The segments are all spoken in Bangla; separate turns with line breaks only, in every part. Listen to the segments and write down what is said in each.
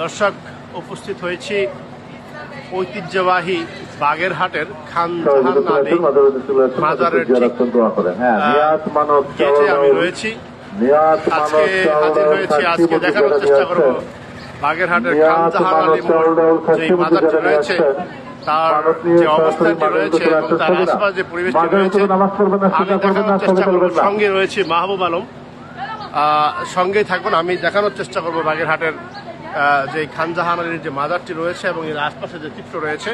দর্শক উপস্থিত হয়েছি ঐতিহ্যবাহী বাগেরহাটের খানজাহান আলী মাজারের ঠিক
হ্যাঁ
গেটে আমি রয়েছি। আজকে হাজির হয়েছি আজকে দেখানোর চেষ্টা করব। বাগেরহাটের খানজাহান আলী যে মাজারটি রয়েছে তার যে অবস্থানটি রয়েছে এবং তার আশপাশ যে পরিবেশটি রয়েছে আমি দেখানোর চেষ্টা করব। সঙ্গে রয়েছে মাহবুব আলম। সঙ্গেই থাকুন। আমি দেখানোর চেষ্টা করব বাগেরহাটের যে খানজাহান আলীর যে মাজারটি রয়েছে এবং এর আশপাশে যে চিত্র রয়েছে।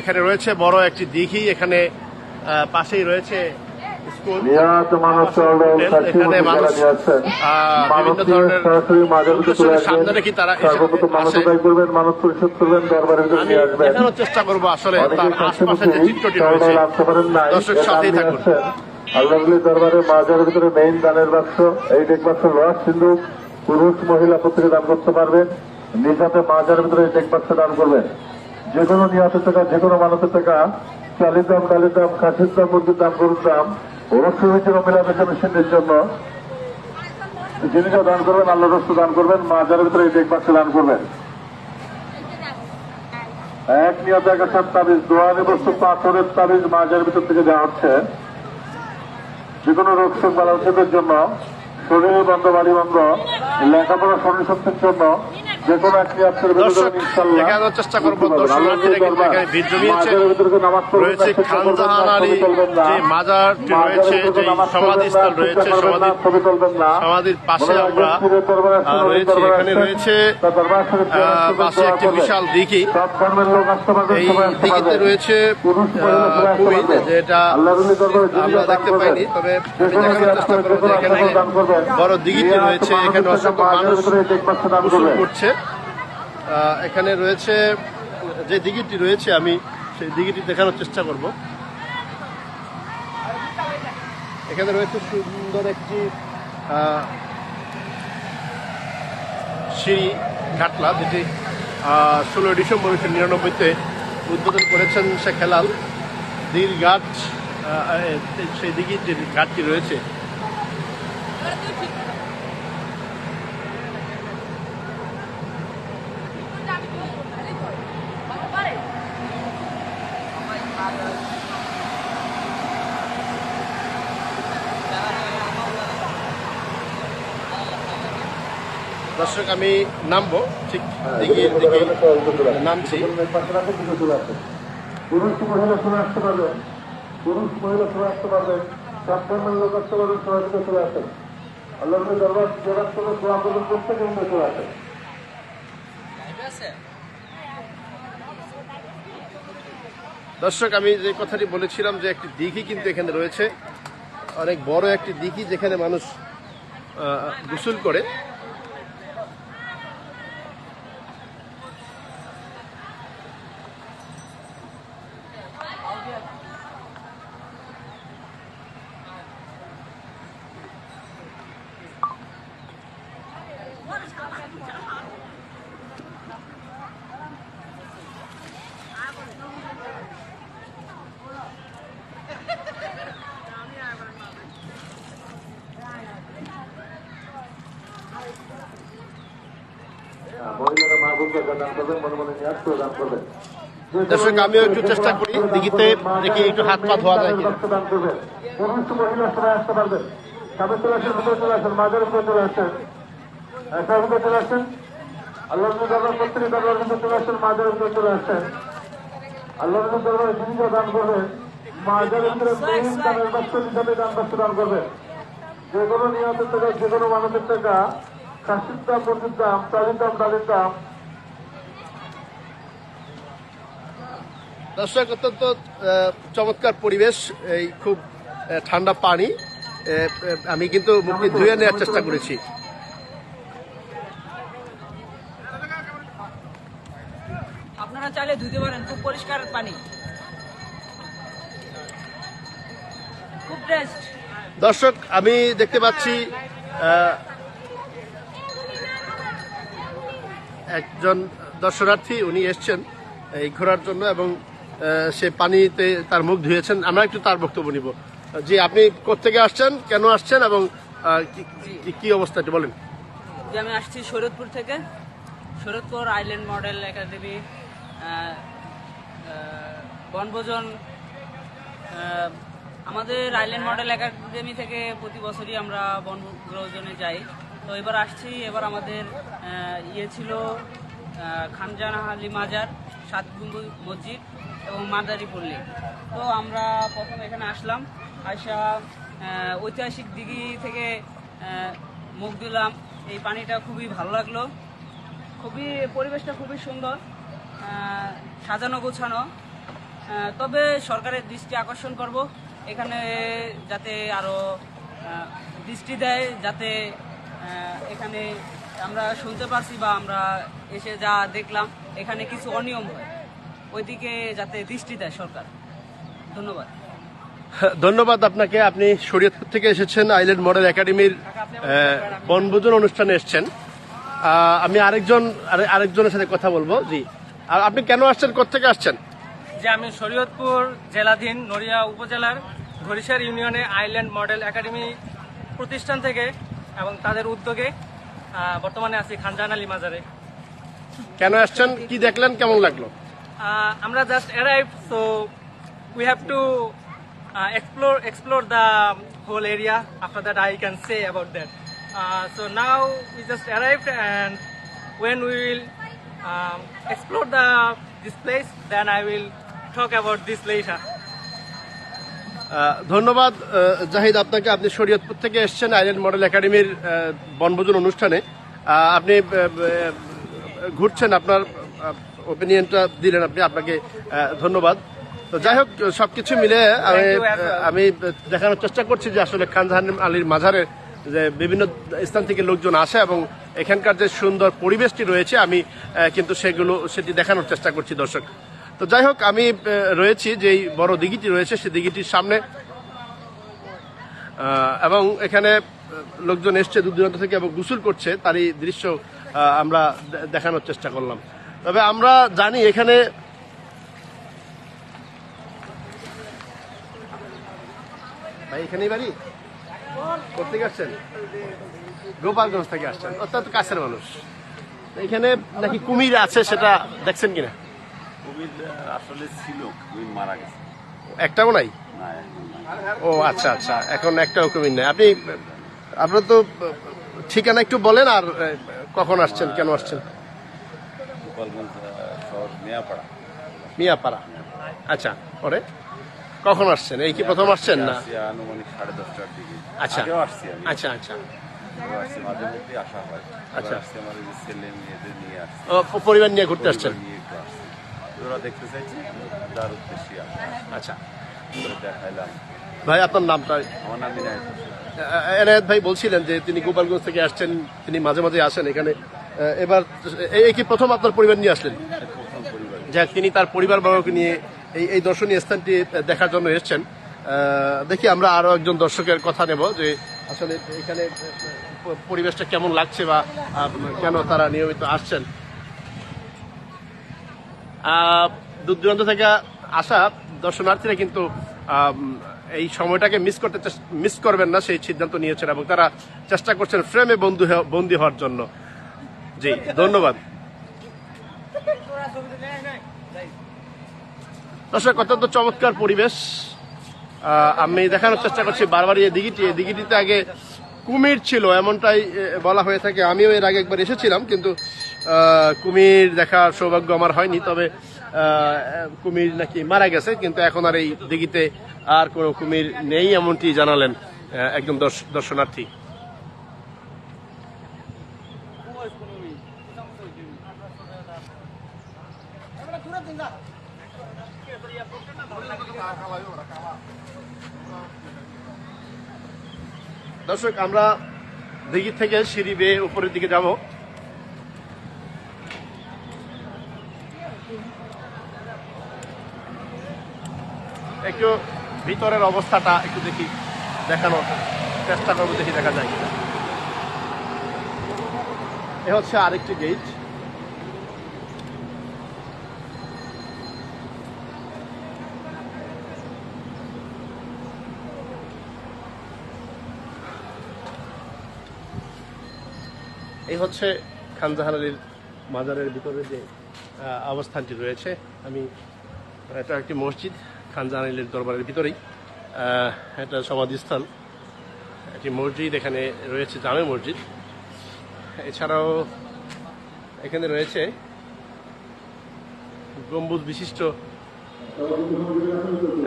এখানে রয়েছে বড় একটি দিঘি এখানে পাশেই রয়েছে স্কুল। এখানে মানুষ বিভিন্ন ধরনের সামনে রেখে তারা দেখানোর চেষ্টা করব আসলে তার আশপাশে যে চিত্রটি রয়েছে। দর্শক সাথেই থাকুন।
আল্লাহর দরবারে মাজারের ভিতরে মেইন দানের বাক্স, এই টেক বাক্স লোহার সিন্ধু পুরুষ মহিলা প্রত্যেকে দান করতে পারবেন। নিজ হাতে মাজারের ভিতরে এই টেক বাক্স দান করবেন। যে কোনো নিহতের টাকা যে কোনো মানুষের টাকা, চালের দাম, ডালের দাম, কাঠের দাম, মুরগির দাম, গরুর দাম অবশ্যই হয়েছিল মেলামেশা মেশিনের জন্য, যিনি দান করবেন আল্লাহ রস্ত দান করবেন, মাজারের ভিতরে এই টেক বাক্স দান করবেন। এক নিয়ত এক আসার তাবিজ দোয়ানি বস্তু পাথরের তাবিজ মাজার ভিতর থেকে দেওয়া হচ্ছে। যে কোনো রোগ ওষুধের জন্য শরীরের বন্ধ বাড়ি বন্ধ লেখাপড়া শরীর জন্য যে কোনো এক নিয়তের
দেখানোর চেষ্টা করব। রয়েছে খানজাহান আলী যে মাজারটি রয়েছে যে সমাধিস্থল রয়েছে সমাধি সমাধির পাশে আমরা রয়েছে এখানে রয়েছে পাশে একটি বিশাল দিঘি এই দিঘিতে রয়েছে। যেটা আমরা দেখতে পাইনি তবে চেষ্টা
করে,
করব এখানে। বড় দিঘিটি রয়েছে এখানে অসংখ্য মানুষ। করছে এখানে রয়েছে, যে দিঘিটি রয়েছে, আমি সেই দিঘিটি দেখানোর চেষ্টা করব। এখানে রয়েছে সুন্দর একটি সিঁড়ি ঘাটলা, যেটি ষোলোই ডিসেম্বর উনিশশো নিরানব্বইতে উদ্বোধন করেছেন শেখ হেলাল। দীর ঘাট সেই দিঘির যে ঘাটটি রয়েছে দর্শক আমি নামবো ঠিক দিঘির দিকে নামছি
পুরুষ মহিলা চলে আসতে পারবে পুরুষ মহিলা চলে আসতে পারবে সব ধর্মের লোক আসতে পারবে সবাই থেকে চলে আসেন আল্লাহ দরবার জোগাড় করে দোয়া করবেন প্রত্যেকে কিন্তু চলে আসেন
দর্শক আমি যে কথাটি বলেছিলাম যে একটি দিঘি কিন্তু এখানে রয়েছে অনেক বড় একটি দিঘি যেখানে মানুষ গোসল করে
মহিলারা মা বোনকে দান করবেন মনে মনে নিয়াজ করে দান করবেন
দর্শক আমিও একটু চেষ্টা করি দিঘিতে দেখি একটু হাত পা ধোয়া যায় কিনা।
পুরুষ মহিলা সবাই আসতে পারবেন সামনে চলে আসেন ভিতরে চলে আসেন মাঝের ভিতরে চলে আসেন। ভিতরে চলে আসেন। আল্লাহ দরবার দরবার ভিতরে চলে আসেন মাঝের ভিতরে চলে আসেন। আল্লাহ দরবারে দান করবেন মাঝের ভিতরে মেইন দানের বাক্স হিসাবে দান বাক্স দান করবেন। যে কোনো নিয়তের টাকা যে কোনো মানুষের টাকা কাশির দাম মুরগির দাম চালির দাম ডালের দাম
দর্শক অত্যন্ত চমৎকার পরিবেশ এই খুব ঠান্ডা পানি আমি কিন্তু মুখটি ধুয়ে নেওয়ার চেষ্টা করেছি।
আপনারা চাইলে ধুতে পারেন খুব পরিষ্কার পানি। খুব টেস্ট
দর্শক আমি দেখতে পাচ্ছি একজন দর্শনার্থী উনি এসছেন এই ঘোরার জন্য এবং সে পানিতে তার মুখ ধুয়েছেন। আমরা একটু তার বক্তব্য নিব। জি, আপনি কোথেকে আসছেন? কেন আসছেন? এবং কি- অবস্থা একটু বলেন।
যে আমি আসছি শরৎপুর থেকে। শরৎপুর আইল্যান্ড মডেল একাডেমি বনভোজন আমাদের আইল্যান্ড মডেল একাডেমি থেকে প্রতি বছরই আমরা বনভোজনে যাই। তো এবার আসছি, এবার আমাদের ইয়ে ছিল খানজানা আলী মাজার, সাত মসজিদ। এবং মাদারি পল্লী তো আমরা প্রথম এখানে আসলাম, আসা ঐতিহাসিক দিঘি থেকে মুখ দিলাম এই পানিটা খুবই ভালো লাগল। খুবই, পরিবেশটা খুবই সুন্দর সাজানো গোছানো। তবে সরকারের দৃষ্টি আকর্ষণ করব, এখানে যাতে আরও দৃষ্টি দেয়, যাতে এখানে আমরা শুনতে পারছি বা আমরা এসে যা দেখলাম, এখানে কিছু অনিয়ম হয়। ওইদিকে যাতে দৃষ্টি দেয় সরকার। ধন্যবাদ।
ধন্যবাদ আপনাকে। আপনি শরীয়তপুর থেকে এসেছেন আইল্যান্ড মডেল একাডেমির বনভোজন অনুষ্ঠানে এসেছেন। আমি আরেকজন আরে- আরেকজনের সাথে কথা বলব। জি। আর আপনি কেন আসছেন? কোথেকে আসছেন?
যে আমি শরীয়তপুর জেলাধীন নড়িয়া উপজেলার ঘড়িসার ইউনিয়নে আইল্যান্ড মডেল একাডেমি প্রতিষ্ঠান থেকে এবং তাদের উদ্যোগে বর্তমানে আছি খানজাহান আলী মাজারে।
কেন আসছেন? কি দেখলেন? কেমন লাগল?
আমরা just arrive so we have to explore explore the whole area after that I can say about that so now we just arrived and when we will um, explore the this place then I will talk about this later.
ধন্যবাদ জাহিদ আপনাকে। আপনি শরীয়তপুর থেকে এসেছেন আইল্যান্ড মডেল একাডেমির বনভোজন অনুষ্ঠানে। আপনি ঘুরছেন আপনার ওপিনিয়নটা দিলেন আপনি আপনাকে ধন্যবাদ। তো যাই হোক সবকিছু মিলে আমি. আমি দেখানোর চেষ্টা করছি যে আসলে খানজাহান আলীর মাঝারে যে বিভিন্ন স্থান থেকে লোকজন আসে এবং এখানকার যে সুন্দর পরিবেশটি রয়েছে আমি কিন্তু সেগুলো সেটি দেখানোর চেষ্টা করছি দর্শক। তো যাই হোক আমি রয়েছি যেই বড় দিঘিটি রয়েছে সেই দিঘিটির সামনে। এবং এখানে লোকজন এসছে দূর দূরান্ত থেকে এবং গোসল করছে তারই দৃশ্য আমরা দেখানোর চেষ্টা করলাম। তবে আমরা জানি এখানে ভাই এখানেই বাড়ি? কোথেকে আসছেন? গোপালগঞ্জ থেকে আসছেন। অত্যন্ত কাছের মানুষ। এখানে নাকি কুমির আছে সেটা দেখছেন কিনা?
কোভিড আসলে ছিল মারা গেছে।
একটাও নাই। ও আচ্ছা আচ্ছা এখন একটাও কুমির নেই। আপনি আপনার তো ঠিকানা একটু বলেন আর কখন আসছেন কেন আসছেন?
গোপালগঞ্জ আহ, শহর মেয়াপাড়া
মিয়াপাড়া আচ্ছা পরে কখন আসছেন এই কি প্রথম আসছেন না
আনুমানিক সাড়ে দশটার দিকে
আচ্ছা
আসছি
আচ্ছা আচ্ছা পরিবার নিয়ে ঘুরতে আসছেন আচ্ছা ভাই আপনার নামটা
আমার নাম
এনায়েত ভাই বলছিলেন যে তিনি গোপালগঞ্জ থেকে আসছেন তিনি মাঝে মাঝে আসেন এখানে এবার এই কি প্রথম আপনার পরিবার নিয়ে আসলেন? যাক, তিনি তার পরিবারবর্গকে নিয়ে এই এই দর্শনীয় স্থানটি দেখার জন্য এসেছেন। দেখি আমরা আরও একজন দর্শকের কথা নেব যে আসলে এখানে পরিবেশটা কেমন লাগছে বা কেন তারা নিয়মিত আসছেন? দূর দূরান্ত থেকে আসা দর্শনার্থীরা কিন্তু এই সময়টাকে মিস করতে মিস করবেন না, সেই সিদ্ধান্ত নিয়েছেন এবং তারা চেষ্টা করছেন ফ্রেমে বন্ধু বন্দী হওয়ার জন্য। জি, ধন্যবাদ। দর্শক, অত্যন্ত চমৎকার পরিবেশ। আমি দেখানোর চেষ্টা করছি বারবার এই দিঘিটি। এই দিঘিটিতে আগে কুমির ছিল, এমনটাই বলা হয়ে থাকে। আমিও এর আগে একবার এসেছিলাম, কিন্তু কুমির দেখার সৌভাগ্য আমার হয়নি। তবে কুমির নাকি মারা গেছে, কিন্তু এখন আর এই দিঘিতে আর কোনো কুমির নেই, এমনটি জানালেন একজন দর্শ- দর্শনার্থী। দর্শক, আমরা দিঘি থেকে সিঁড়ি বেয়ে উপরের দিকে যাব। একটু ভিতরের অবস্থাটা একটু দেখি, দেখানোর চেষ্টা করব, দেখি দেখা যায় এ হচ্ছে আরেকটি গেট এই হচ্ছে খানজাহান আলীর মাজারের ভিতরে যে অবস্থানটি রয়েছে। আমি, এটা একটি মসজিদ, খানজাহান আলীর দরবারের ভিতরেই। এটা সমাধিস্থল। একটি মসজিদ এখানে রয়েছে, জামে মসজিদ। এছাড়াও এখানে রয়েছে গম্বুজ বিশিষ্ট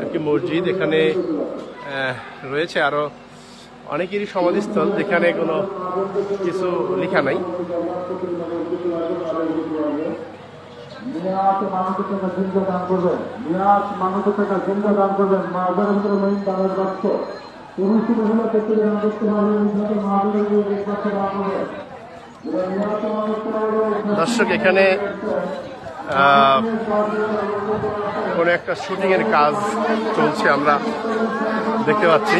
একটি মসজিদ। এখানে রয়েছে আরও অনেকেরই সমাধিস্থল যেখানে কোনো কিছু লেখা নাই।
মিয়াত মানুষের টাকা জিন্দা দান করবেন মিয়াত মানুষের টাকা জিন্দা দান করবেন মাজারের ভিতরে মহিন দানের বাক্স পুরুষ মহিলা ক্ষেত্রে দান করতে পারবেন এই সাথে মাজারের ভিতরে এক বাক্স দান করবেন
দর্শক এখানে কোনো একটা শুটিং এর কাজ চলছে আমরা দেখতে পাচ্ছি।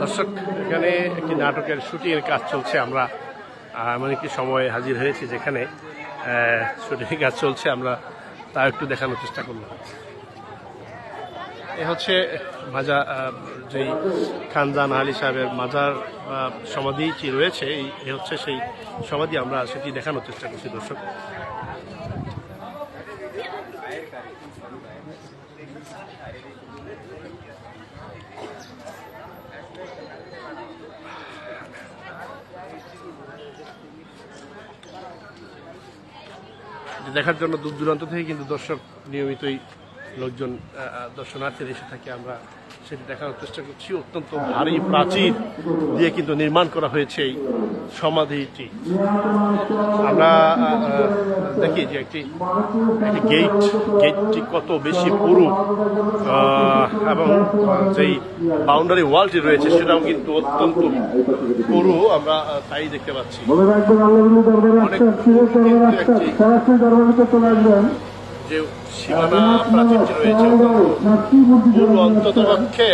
দর্শক, এখানে একটি নাটকের শুটিং এর কাজ চলছে। আমরা এমন একটি সময় হাজির হয়েছি যেখানে শুটিং এর কাজ চলছে। আমরা তা একটু দেখানোর চেষ্টা করলাম। এ হচ্ছে মাজা যেই খানজান আলী সাহেবের মাজার সমাধিটি রয়েছে। এই হচ্ছে সেই সমাধি। আমরা সেটি দেখানোর চেষ্টা করছি দর্শক। দেখার জন্য দূর দূরান্ত থেকে কিন্তু দর্শক নিয়মিতই লোকজন আহ, এসে থাকে আমরা। সেটি দেখানোর চেষ্টা করছি। অত্যন্ত ভারী প্রাচীর দিয়ে কিন্তু নির্মাণ করা হয়েছে এই সমাধিটি। আমরা দেখি যে একটি একটি গেট, গেটটি কত বেশি পুরু এবং যেই বাউন্ডারি ওয়ালটি রয়েছে সেটাও কিন্তু অত্যন্ত পুরু। আমরা তাই দেখতে পাচ্ছি।
মনে রাখবেন
যে সীমানা প্রাচীরটি রয়েছে পুরো অন্তত পক্ষে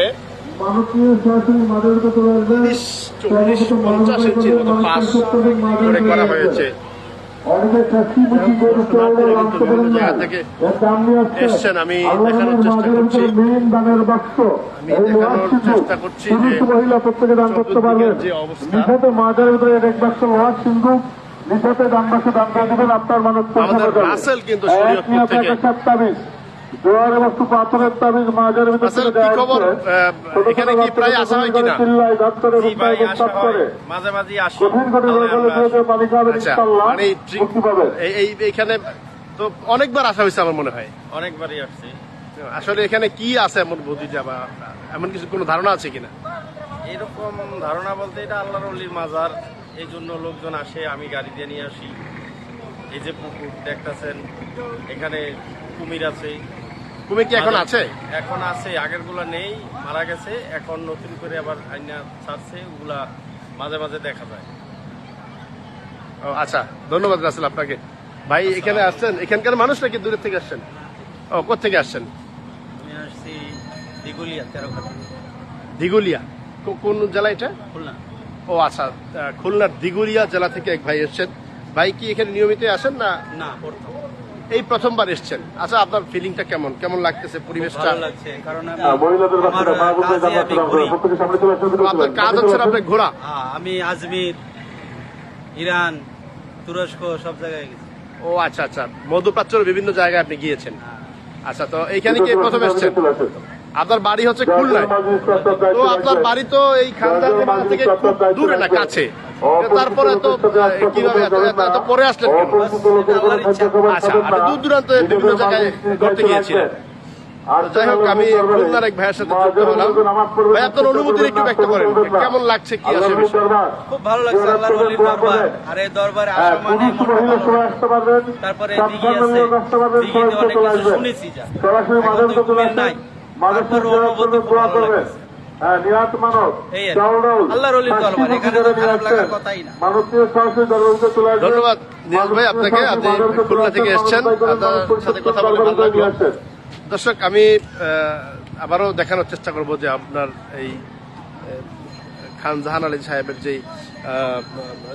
তিরিশ চল্লিশ পঞ্চাশ ইঞ্চির মতো করে করা হয়েছে। এসছেন, আমি দেখানোর চেষ্টা করছি। আমি দেখানোর চেষ্টা যে
মহিলা প্রত্যেকে দান করতে ভিতরে এক বাক্স সিন্ধু দান করে দেবেন আপনার মানুষ
আমাদের রাসেল কিন্তু শরীয়তপুর থেকে।
তাবিজ জোয়ারের বস্তু পাথরের তাবিজ মাঝের ভিতরে
রাসেল,
থেকে
কি
দেওয়া হচ্ছে।
এখানে কি প্রায় আসা হয় কিনা?
চিল্লায়, ধাপ করে, রূপায় প্রস্তাব করে।
মাঝে মাঝে আসি
কঠিন কঠিন রোগগুলো
আমরা-
পানি খাবেন ইনশাআল্লাহ,
এই ট্রিক
মুক্তি পাবেন।
এই এই তো অনেকবার আসা হয়েছে আমার মনে হয়
অনেকবারই আসছি
আসলে এখানে কি আছে এমন বুদ্ধিটা বা এমন কিছু কোনো ধারণা আছে কিনা
এরকম ধারণা বলতে এটা আল্লাহর মাজার এই জন্য লোকজন আসে আমি গাড়ি দিয়ে নিয়ে আসি। এই যে পুকুর দেখতেছেন এখানে কুমির আছে।
কুমির কি এখন আছে?
এখন আছে আগেরগুলা নেই মারা গেছে। এখন নতুন করে আবার আইনা ছাড়ছে ওগুলা মাঝে মাঝে দেখা যায়।
ও, আচ্ছা ধন্যবাদ রাসেল আপনাকে। ভাই এখানে আসছেন? এখানকার মানুষ নাকি দূরের থেকে আসছেন? ও কোথেকে আসছেন?
আমি আসছি দিগুলিয়া তেরো খাতা
দিগুলিয়া কোন জেলা এটা?
খুলনা।
ও আচ্ছা খুলনার দিগুলিয়া জেলা থেকে এক ভাই এসছেন। ভাই কি এখানে নিয়মিত আসেন না?
না
এই প্রথমবার এসছেন। আচ্ছা আপনার ফিলিংটা কেমন? কেমন লাগতেছে পরিবেশটা?
হ্যাঁ,
আপনার কাজ হচ্ছে আপনার ঘোরা
হ্যাঁ, আমি আজমির ইরান তুরস্ক সব জায়গায় গেছি।
ও আচ্ছা আচ্ছা। মধ্যপ্রাচ্যের বিভিন্ন জায়গায় আপনি গিয়েছেন। আচ্ছা তো এইখানে কি প্রথম এসছেন। আপনার বাড়ি হচ্ছে খুলনায়। তো আপনার বাড়ি তো এই খানদান থেকে খুব দূরে না কাছে। তারপরে তো কীভাবে এত- পরে আসলেন আচ্ছা আপনি দূর দূরান্তে বিভিন্ন জায়গায় ঘুরতে গিয়েছিলেন। যাই হোক আমি খুলনার এক ভাইয়ের সাথে যুক্ত হলাম। ভাই আপনার অনুভূতি একটু ব্যক্ত করেন। কেমন লাগছে কি আছে
খুব ভালো লাগছে আল্লাহর ওলির দরবার। আর এই দরবারে
হ্যাঁ,
আসা মানে তারপরে দিঘি আছে
লোক আসতে পারবেন
দিঘিতে অনেক কিছু শুনেছি যা।
সরাসরি
তো নাই।
দোয়া করবেন হ্যাঁ, নিহত মানব।
ধন্যবাদ ভাই আপনাকে। আপনি খুলনা থেকে এসেছেন।
মাদারীপুর
আপনার সাথে কথা বলে ভালো লাগল। দর্শক আমি আবারও দেখানোর চেষ্টা করব যে আপনার এই খান জাহান আলী সাহেবের যে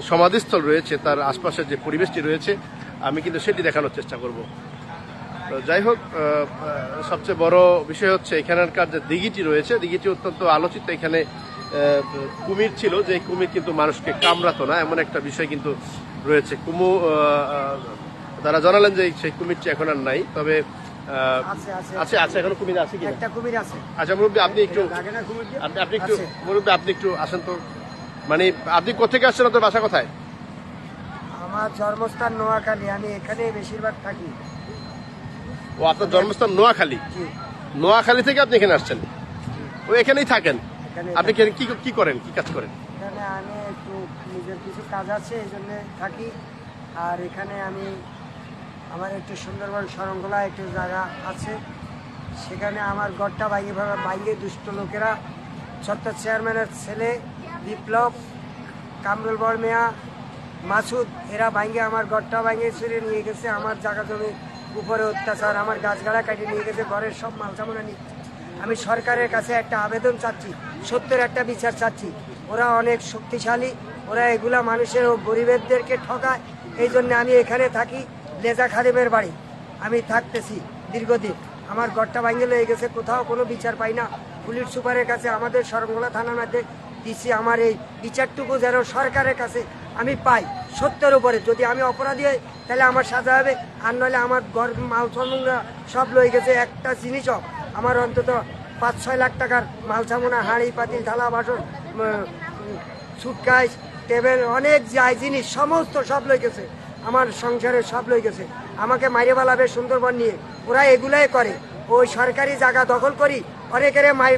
সমাধিস্থল রয়েছে তার আশপাশের যে পরিবেশটি রয়েছে আমি কিন্তু সেটি দেখানোর চেষ্টা করব। তো যাই হোক সবচেয়ে বড় বিষয় হচ্ছে এখানকার যে দিঘিটি রয়েছে দিঘিটি অত্যন্ত আলোচিত এখানে কুমির ছিল যে কুমির কিন্তু মানুষকে কামড়াতো না এমন একটা বিষয় কিন্তু রয়েছে কুমু তারা জানালেন যে সেই কুমিরটি এখন আর নাই তবে আহ,
আছে, আছে।
আছে আছে এখনও কুমির আছে কি
একটা কুমির আছে
আচ্ছা মুরব্বী আপনি একটু? আপনি একটু। মুরব্বী আপনি একটু আসেন তো মানে আপনি কোথেকে আসছেন আপনার বাসা কোথায়
আমার জন্মস্থান নোয়াখালী আমি এখানেই বেশিরভাগ থাকি
ও আপনার জন্মস্থান নোয়াখালী। নোয়াখালী থেকে আপনি এখানে আসছেন। ও এখানেই থাকেন। আপনি কি কি করেন? কি কাজ করেন?
এখানে আমি একটু নিজের কিছু কাজ আছে এই জন্য থাকি। আর এখানে আমি আমার একটু সুন্দরবন একটু জায়গা আছে। সেখানে আমার গড়টা বাইরে বাইরে দুষ্ট লোকেরা চেয়ারম্যানের ছেলে বিপ্লব কামরুল বর্মিয়া মাসুদ এরা ভাঙ্গে আমার গড়টা ভাঙ্গে ছিঁড়ে নিয়ে গেছে। আমার জায়গা জমি উপরে অত্যাচার, আমার গাছগাড়া কাটিয়ে নিয়ে গেছে, ঘরের সব মাল মালসামনা নিচ্ছে আমি সরকারের কাছে একটা আবেদন চাচ্ছি, সত্যের একটা বিচার চাচ্ছি। ওরা অনেক শক্তিশালী, ওরা এগুলা মানুষের ও গরিবেরদেরকে ঠকায়, এই জন্য আমি এখানে থাকি, লেজা খাদেমের বাড়ি। আমি থাকতেছি দীর্ঘদিন। আমার ঘরটা ভাঙে লয়ে গেছে, কোথাও কোনো বিচার পাই না। পুলিশ সুপারের কাছে, আমাদের সরমঙ্গলা থানার মধ্যে দিছি আমার এই বিচারটুকু যেন সরকারের কাছে আমি পাই। সত্যের উপরে। যদি আমি অপরাধী হই, তাহলে আমার সাজা হবে। আর নইলে আমার ঘর, মাল সামুনা সব লয়ে গেছে। একটা জিনিসও আমার অন্তত পাঁচ, ছয় লাখ টাকার মাল সামুনা হাঁড়ি, পাতিল, থালা, বাসন সুটকাইস টেবিল, অনেক যাই জিনিস, সমস্ত সব লই গেছে। আমার সংসারে সব লই গেছে। আমাকে মাইরে বেলাবে সুন্দরবন নিয়ে। ওরা এগুলাই করে। ওই সরকারি জায়গা দখল করি, অনেকের মাই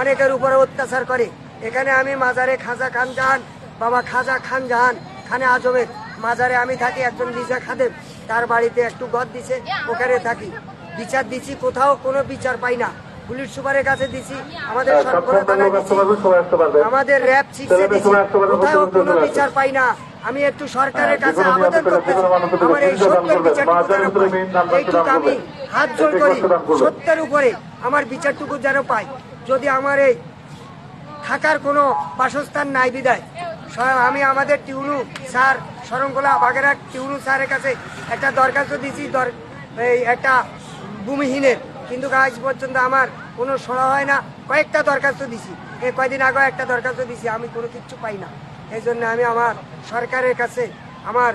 অনেকের উপরে অত্যাচার করে। এখানে আমি মাজারে খাজা খান জাহান বাবা খাজা খান জাহান খানে আজমের মাজারে আমি থাকি একজন লিজা খাদেম। তার বাড়িতে একটু ঘর দিছে ওখানে থাকি। বিচার দিছি কোথাও কোনো বিচার পাই না। পুলিশ সুপারের কাছে দিছি আমাদের
হ্যাঁ।
আমাদের র্যাব শিখছে দিছি কোথাও কোনো বিচার পাই না। আমি একটু সরকারের
হ্যাঁ,
কাছে আবেদন করতেছি আমার এই সত্যের। বিচারটুকু এইটুকু আমি হাত জোর করি। সত্যের উপরে আমার বিচারটুকু যেন পাই। যদি আমার এই থাকার কোনো বাসস্থান নাই বিদায় আমি আমাদের টিউনু, স্যার, শরণকোলা বাগেরহাট টিউনু স্যারের কাছে একটা দরখাস্ত দিয়েছি এই একটা ভূমিহীনের। কিন্তু আজ পর্যন্ত আমার কোনো সরা হয় না। কয়েকটা দরখাস্ত দিছি এই কয়দিন আগে একটা দরখাস্ত দিছি আমি কোনো কিচ্ছু পাই না। এই জন্য আমি আমার সরকারের কাছে, আমার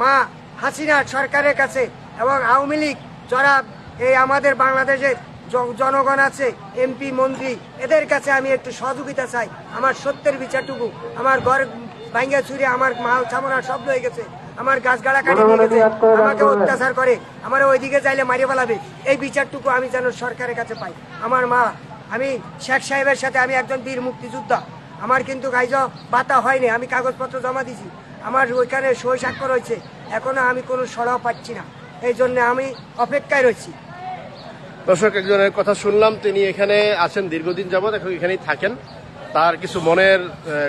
মা হাসিনা সরকারের কাছে এবং আওয়ামী লীগ যারা এই আমাদের বাংলাদেশের জনগণ আছে এমপি মন্ত্রী এদের কাছে আমি একটু সহযোগিতা চাই। আমার সত্যের বিচারটুকু আমার ঘর ভাঙ্গা চুরি আমার মাল ছামনা সব হয়ে গেছে। আমার গাছ গাড়া কাটি নিয়ে গেছে আমাকে অত্যাচার করে আমার ওইদিকে চাইলে মারিয়ে ফেলাবে। এই বিচারটুকু আমি যেন সরকারের কাছে পাই। আমার মা আমি শেখ সাহেবের সাথে আমি একজন বীর মুক্তিযোদ্ধা। আমার কিন্তু গাইজ বাতা হয়নি আমি কাগজপত্র জমা দিছি। আমার ওইখানে সই স্বাক্ষর রয়েছে। এখনও আমি কোনো সরাও পাচ্ছি না। এই জন্য আমি অপেক্ষায় রয়েছি।
দর্শক একজনের কথা শুনলাম তিনি এখানে আছেন দীর্ঘদিন যাবৎ এখন এখানেই থাকেন। তার কিছু মনের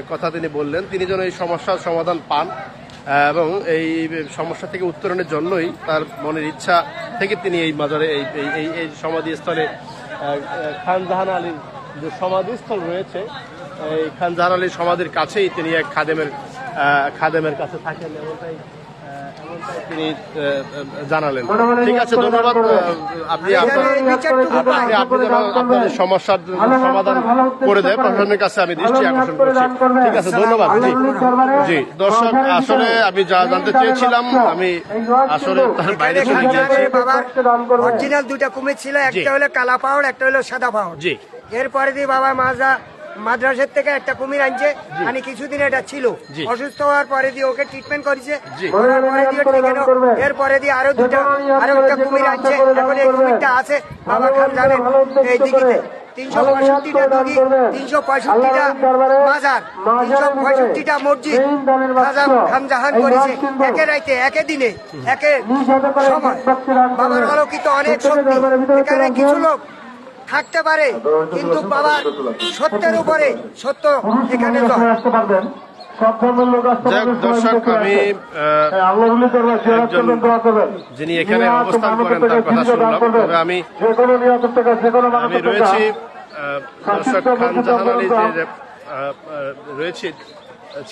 কথা তিনি বললেন। তিনি যেন এই সমস্যার সমাধান পান এবং এই সমস্যা থেকে উত্তরণের জন্যই তার মনের ইচ্ছা থেকে তিনি এই মাজারে এই এই- এই সমাধিস্থলে আহ, আহ, খান জাহান আলীর যে সমাধিস্থল রয়েছে এই খান জাহান আলীর সমাধির কাছেই তিনি এক খাদেমের খাদেমের কাছে থাকেন। এমনটাই তিনি আহ, আহ, জানালেন। ঠিক আছে ধন্যবাদ আপনি। আপনি আপনি যেন আপনাদের সমস্যার সমাধান করে দেয় প্রশাসনের কাছে আমি দৃষ্টি আকর্ষণ করছি। ঠিক আছে ধন্যবাদ। জি। জি দর্শক আসলে আমি যা জানতে চেয়েছিলাম আমি আসলে তার বাইরে চলে গিয়েছি।
অরিজিনাল দুইটা কুমির ছিল একটা হলো কালা পাহাড় একটা হলো সাদা পাহাড়
জি।
এরপরে দিয়ে বাবা মাজা মাদ্রাসার থেকে একটা কুমির আনছে মানে কিছুদিন এটা ছিল। অসুস্থ হওয়ার পরে দিয়ে ওকে ট্রিটমেন্ট করেছে। পরে দিয়ে ঠিক এরপরে দিয়ে আরও দুটা আরও একটা কুমির আনছে। এখন এই কুমিরটা আছে। বাবা খান জানেন এই দিঘিতে তিনশো পঁয়ষট্টিটা তিনশো পঁয়ষট্টিটা মাজার তিনশো পঁয়ষট্টিটা মসজিদ খাজা খান করেছে। একে রাইতে একে দিনে একে সময়। বাবার অনেক শক্তি। এখানে কিছু লোক থাকতে পারে কিন্তু বাবার সত্যের উপরে সত্য এখানে
দর্শক আমি
হ্যাঁ,
একজন। যিনি এখানে অবস্থান করেন তার কথা শুনলাম। তবে আমি আমি রয়েছি দর্শক খান জাহান আলী যে রয়েছে।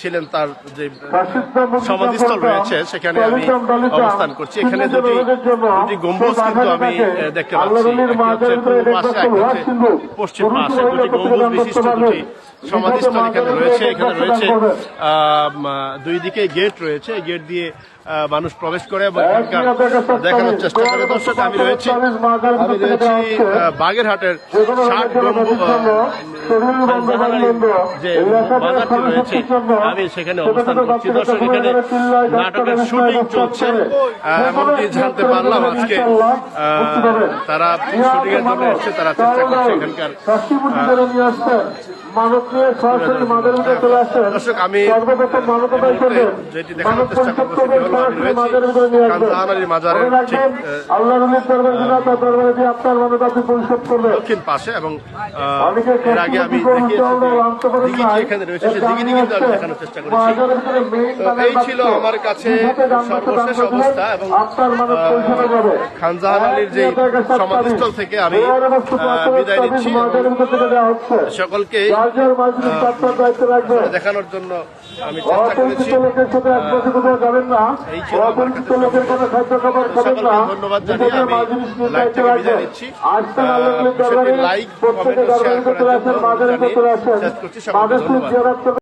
ছিলেন তার যে সমাধিস্থল রয়েছে সেখানে আমি অবস্থান করছি। এখানে দুটি দুটি গম্বুজ কিন্তু আমি দেখতে পাচ্ছি। একটি হচ্ছে পূর্ব পাশে একটি হচ্ছে পশ্চিম পাশে দুটি গম্বুজ বিশিষ্ট দুটি সমাধিস্থল এখানে রয়েছে এখানে রয়েছে দুই দিকে গেট রয়েছে গেট দিয়ে মানুষ প্রবেশ করে এবং এখানকার দেখানোর চেষ্টা করে। দর্শক আমি রয়েছি আমি রয়েছি বাগেরহাটের ষাট যে বাজারটি রয়েছে আমি সেখানে অবস্থান করছি। দর্শক এখানে নাটকের শুটিং চলছে। এমনকি জানতে পারলাম আজকে আহ, তারা শুটিং এর জন্য এসছে তারা চেষ্টা করছে এখানকার
মানব নিয়ে সরাসরি চলে সর্বপ্রথম
এই
আল্লাহ রুলির দরবার দরবারে দিয়ে আপনার মানবতা আপনি পরিশোধ করবেন
দক্ষিণ পাশে এবং
অনেকে
আগে আমি এখানে রয়েছে আমি দেখানোর চেষ্টা করেছি। ছিল আমার কাছে সর্বশেষ অবস্থা এবং খানজাহান আলীর যে সমাধিস্থল থেকে আমি বিদায় নিচ্ছি সকলকে দেখানোর জন্য আমি চেষ্টা করেছি। এই ছিল আমার ধন্যবাদ জানিয়ে আমি লাইভ থেকে বিদায় নিচ্ছি। লাইক কমেন্ট শেয়ার করার জন্য শেষ করছি। ধন্যবাদ।